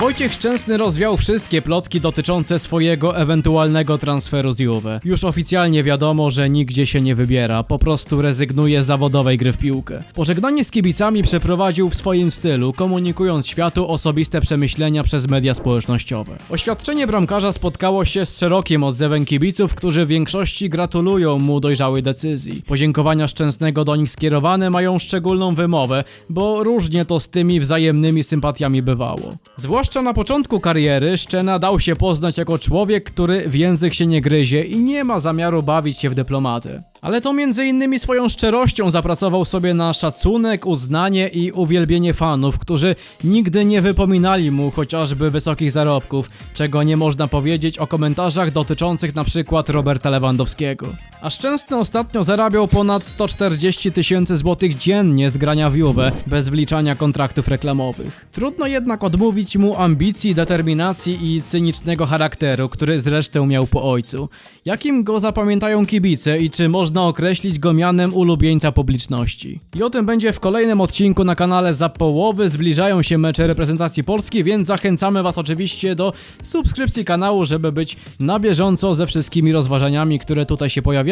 Wojciech Szczęsny rozwiał wszystkie plotki dotyczące swojego ewentualnego transferu z Juve. Już oficjalnie wiadomo, że nigdzie się nie wybiera, po prostu rezygnuje z zawodowej gry w piłkę. Pożegnanie z kibicami przeprowadził w swoim stylu, komunikując światu osobiste przemyślenia przez media społecznościowe. Oświadczenie bramkarza spotkało się z szerokim odzewem kibiców, którzy w większości gratulują mu dojrzałej decyzji. Podziękowania Szczęsnego do nich skierowane mają szczególną wymowę, bo różnie to z tymi wzajemnymi sympatiami bywało. Zwłaszcza na początku kariery Szczena dał się poznać jako człowiek, który w język się nie gryzie i nie ma zamiaru bawić się w dyplomatę. Ale to między innymi swoją szczerością zapracował sobie na szacunek, uznanie i uwielbienie fanów, którzy nigdy nie wypominali mu chociażby wysokich zarobków, czego nie można powiedzieć o komentarzach dotyczących na przykład Roberta Lewandowskiego. A Szczęsny ostatnio zarabiał ponad 140 tysięcy złotych dziennie z grania w Juve, bez wliczania kontraktów reklamowych. Trudno jednak odmówić mu ambicji, determinacji i cynicznego charakteru, który zresztą miał po ojcu. Jakim go zapamiętają kibice i czy można określić go mianem ulubieńca publiczności? I o tym będzie w kolejnym odcinku na kanale za połowy. Zbliżają się mecze reprezentacji Polski, więc zachęcamy Was oczywiście do subskrypcji kanału, żeby być na bieżąco ze wszystkimi rozważaniami, które tutaj się pojawiają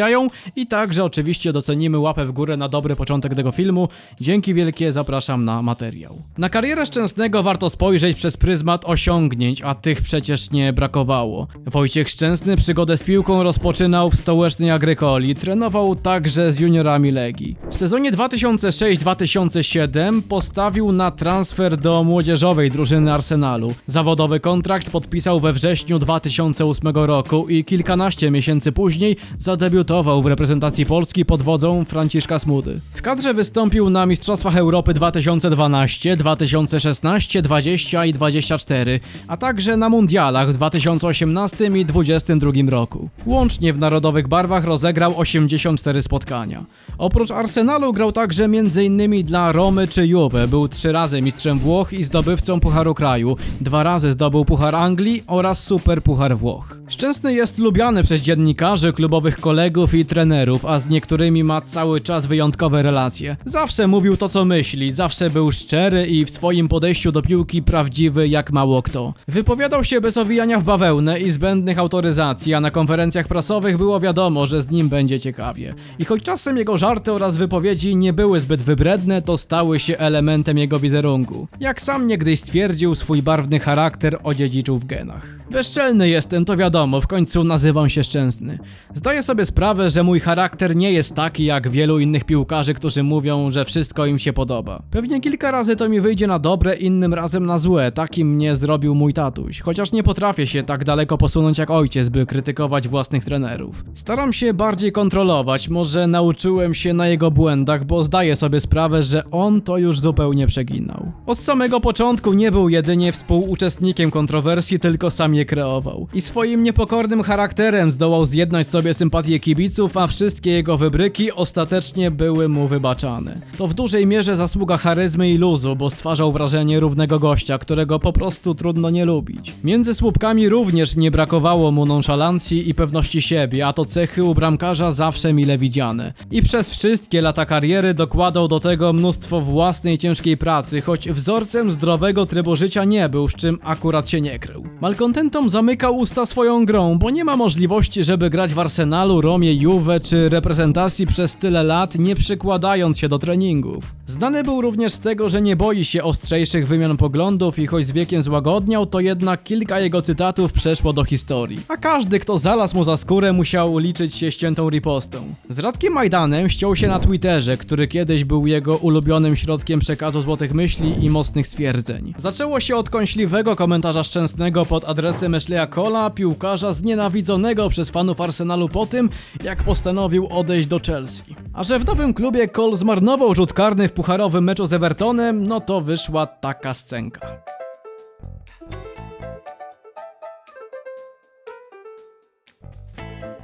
i także oczywiście docenimy łapę w górę na dobry początek tego filmu. Dzięki wielkie, zapraszam na materiał. Na karierę Szczęsnego warto spojrzeć przez pryzmat osiągnięć, a tych przecież nie brakowało. Wojciech Szczęsny przygodę z piłką rozpoczynał w stołecznej Agrykoli, trenował także z juniorami Legii. W sezonie 2006-2007 postawił na transfer do młodzieżowej drużyny Arsenalu. Zawodowy kontrakt podpisał we wrześniu 2008 roku i kilkanaście miesięcy później zadebiutował w reprezentacji Polski pod wodzą Franciszka Smudy. W kadrze wystąpił na Mistrzostwach Europy 2012, 2016, 20 i 24, a także na mundialach w 2018 i 2022 roku. Łącznie w narodowych barwach rozegrał 84 spotkania. Oprócz Arsenalu grał także m.in. dla Romy czy Juve, był trzy razy mistrzem Włoch i zdobywcą Pucharu Kraju, dwa razy zdobył Puchar Anglii oraz Super Puchar Włoch. Szczęsny jest lubiany przez dziennikarzy, klubowych kolegów i trenerów, a z niektórymi ma cały czas wyjątkowe relacje. Zawsze mówił to co myśli, zawsze był szczery i w swoim podejściu do piłki prawdziwy jak mało kto. Wypowiadał się bez owijania w bawełnę i zbędnych autoryzacji, a na konferencjach prasowych było wiadomo, że z nim będzie ciekawie. I choć czasem jego żarty oraz wypowiedzi nie były zbyt wybredne, to stały się elementem jego wizerunku. Jak sam niegdyś stwierdził, swój barwny charakter odziedziczył w genach. Bezczelny jestem, to wiadomo, w końcu nazywam się Szczęsny. Zdaję sobie sprawę, że mój charakter nie jest taki jak wielu innych piłkarzy, którzy mówią, że wszystko im się podoba. Pewnie kilka razy to mi wyjdzie na dobre, innym razem na złe, takim mnie zrobił mój tatuś. Chociaż nie potrafię się tak daleko posunąć jak ojciec, by krytykować własnych trenerów. Staram się bardziej kontrolować, może nauczyłem się na jego błędach, bo zdaję sobie sprawę, że on to już zupełnie przeginał. Od samego początku nie był jedynie współuczestnikiem kontrowersji, tylko sam je kreował. I swoim niepokornym charakterem zdołał zjednać sobie sympatię kibiców, a wszystkie jego wybryki ostatecznie były mu wybaczane. To w dużej mierze zasługa charyzmy i luzu, bo stwarzał wrażenie równego gościa, którego po prostu trudno nie lubić. Między słupkami również nie brakowało mu nonszalancji i pewności siebie, a to cechy u bramkarza zawsze mile widziane. I przez wszystkie lata kariery dokładał do tego mnóstwo własnej ciężkiej pracy, choć wzorcem zdrowego trybu życia nie był, z czym akurat się nie krył. Malkontentom zamykał usta swoją grą, bo nie ma możliwości, żeby grać w Arsenalu, Romie, Juve czy reprezentacji przez tyle lat, nie przykładając się do treningów. Znany był również z tego, że nie boi się ostrzejszych wymian poglądów i choć z wiekiem złagodniał, to jednak kilka jego cytatów przeszło do historii. A każdy, kto zalazł mu za skórę, musiał liczyć się ściętą ripostą. Z Radkiem Majdanem ściął się na Twitterze, który kiedyś był jego ulubionym środkiem przekazu złotych myśli i mocnych stwierdzeń. Zaczęło się od kąśliwego komentarza szczęsnego pod adresem Ashleya Cola, piłkarza znienawidzonego przez fanów Arsenalu po tym, jak postanowił odejść do Chelsea. A że w nowym klubie Cole zmarnował rzut karny w pucharowym meczu z Evertonem, no to wyszła taka scenka.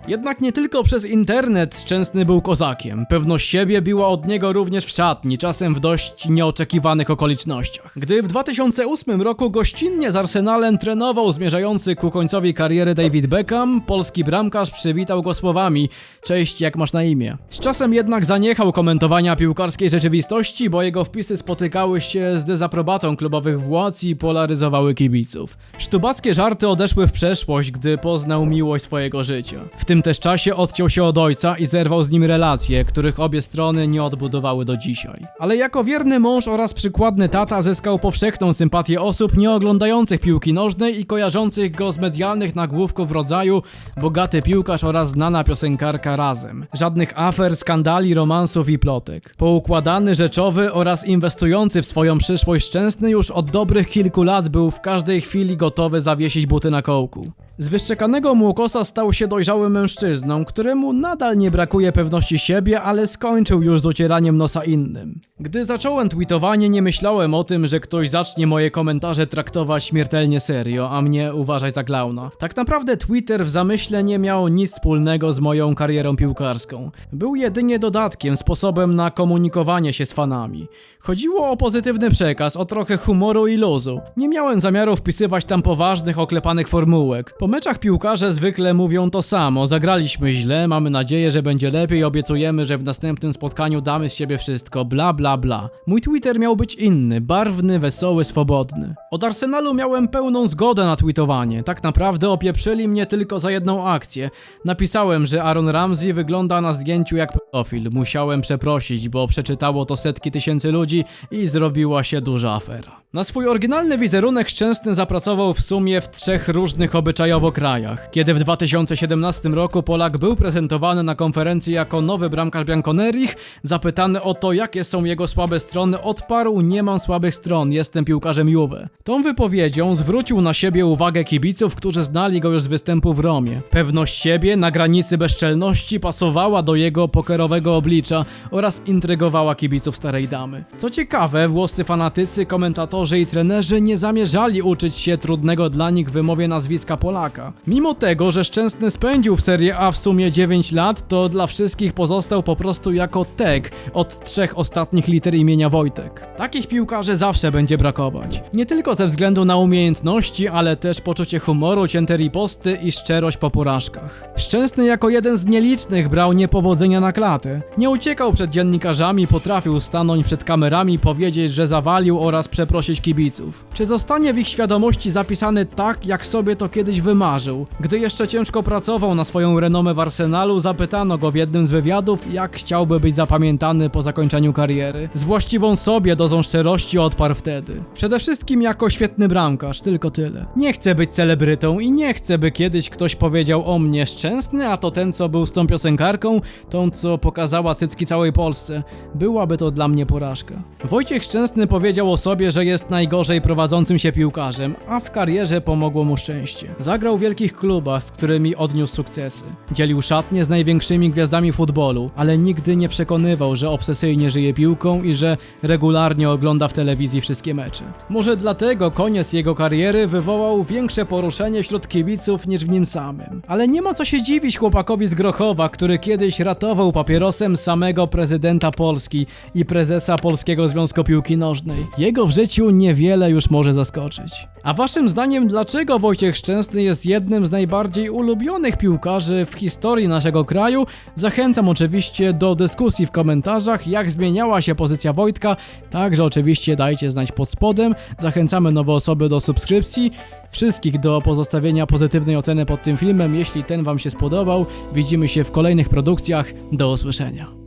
Jednak nie tylko przez internet Szczęsny był kozakiem. Pewność siebie biła od niego również w szatni, czasem w dość nieoczekiwanych okolicznościach. Gdy w 2008 roku gościnnie z Arsenalem trenował zmierzający ku końcowi kariery David Beckham, polski bramkarz przywitał go słowami Cześć, jak masz na imię? Z czasem jednak zaniechał komentowania piłkarskiej rzeczywistości, bo jego wpisy spotykały się z dezaprobatą klubowych władz i polaryzowały kibiców. Sztubackie żarty odeszły w przeszłość, gdy poznał miłość swojego życia. W tym też czasie odciął się od ojca i zerwał z nim relacje, których obie strony nie odbudowały do dzisiaj. Ale jako wierny mąż oraz przykładny tata zyskał powszechną sympatię osób nie oglądających piłki nożnej i kojarzących go z medialnych nagłówków rodzaju bogaty piłkarz oraz znana piosenkarka razem. Żadnych afer, skandali, romansów i plotek. Poukładany, rzeczowy oraz inwestujący w swoją przyszłość szczęsny już od dobrych kilku lat był w każdej chwili gotowy zawiesić buty na kołku. Z wyszczekanego młokosa stał się dojrzałym mężczyzną, któremu nadal nie brakuje pewności siebie, ale skończył już z ocieraniem nosa innym. Gdy zacząłem tweetowanie, nie myślałem o tym, że ktoś zacznie moje komentarze traktować śmiertelnie serio, a mnie uważać za klauna. Tak naprawdę Twitter w zamyśle nie miał nic wspólnego z moją karierą piłkarską. Był jedynie dodatkiem, sposobem na komunikowanie się z fanami. Chodziło o pozytywny przekaz, o trochę humoru i luzu. Nie miałem zamiaru wpisywać tam poważnych, oklepanych formułek. Po meczach piłkarze zwykle mówią to samo. Zagraliśmy źle, mamy nadzieję, że będzie lepiej, obiecujemy, że w następnym spotkaniu damy z siebie wszystko, bla bla bla. Mój Twitter miał być inny, barwny, wesoły, swobodny. Od Arsenalu miałem pełną zgodę na tweetowanie. Tak naprawdę opieprzyli mnie tylko za jedną akcję. Napisałem, że Aaron Ramsey wygląda na zdjęciu jak pedofil. Musiałem przeprosić, bo przeczytało to setki tysięcy ludzi i zrobiła się duża afera. Na swój oryginalny wizerunek Szczęsny zapracował w sumie w trzech różnych obyczajowo krajach. Kiedy w 2017 roku Polak był prezentowany na konferencji jako nowy bramkarz Bianconerich, zapytany o to, jakie są jego słabe strony, odparł: Nie mam słabych stron, jestem piłkarzem Juve. Tą wypowiedzią zwrócił na siebie uwagę kibiców, którzy znali go już z występu w Romie. Pewność siebie na granicy bezczelności pasowała do jego pokerowego oblicza oraz intrygowała kibiców starej damy. Co ciekawe, włoscy fanatycy, komentatorzy i trenerzy nie zamierzali uczyć się trudnego dla nich wymowie nazwiska Polaka. Mimo tego, że Szczęsny spędził w Serie A w sumie 9 lat, to dla wszystkich pozostał po prostu jako tek od trzech ostatnich liter imienia Wojtek. Takich piłkarzy zawsze będzie brakować. Nie tylko ze względu na umiejętności, ale też poczucie humoru, cięte riposty i szczerość po porażkach. Szczęsny jako jeden z nielicznych brał niepowodzenia na klatę. Nie uciekał przed dziennikarzami, potrafił stanąć przed kamerami, powiedzieć, że zawalił oraz przeprosić kibiców. Czy zostanie w ich świadomości zapisany tak, jak sobie to kiedyś wymarzył? Gdy jeszcze ciężko pracował na swoją renomę w Arsenalu, zapytano go w jednym z wywiadów, jak chciałby być zapamiętany po zakończeniu kariery. Z właściwą sobie dozą szczerości odparł wtedy. Przede wszystkim jako świetny bramkarz, tylko tyle. Nie chcę być celebrytą i nie chcę, by kiedyś ktoś powiedział o mnie szczęsny, a to ten, co był z tą piosenkarką, tą, co pokazała cycki całej Polsce. Byłaby to dla mnie porażka. Wojciech Szczęsny powiedział o sobie, że jest najgorzej prowadzącym się piłkarzem, a w karierze pomogło mu szczęście. Zagrał w wielkich klubach, z którymi odniósł sukcesy. Dzielił szatnie z największymi gwiazdami futbolu, ale nigdy nie przekonywał, że obsesyjnie żyje piłką i że regularnie ogląda w telewizji wszystkie mecze. Może dlatego koniec jego kariery wywołał większe poruszenie wśród kibiców niż w nim samym. Ale nie ma co się dziwić chłopakowi z Grochowa, który kiedyś ratował papierosem samego prezydenta Polski i prezesa Polskiego Związku Piłki Nożnej. Jego w życiu niewiele już może zaskoczyć. A waszym zdaniem, dlaczego Wojciech Szczęsny jest jednym z najbardziej ulubionych piłkarzy w historii naszego kraju? Zachęcam oczywiście do dyskusji w komentarzach, jak zmieniała się pozycja Wojtka. Także oczywiście dajcie znać pod spodem. Zachęcamy nowe osoby do subskrypcji. Wszystkich do pozostawienia pozytywnej oceny pod tym filmem, jeśli ten wam się spodobał. Widzimy się w kolejnych produkcjach. Do usłyszenia.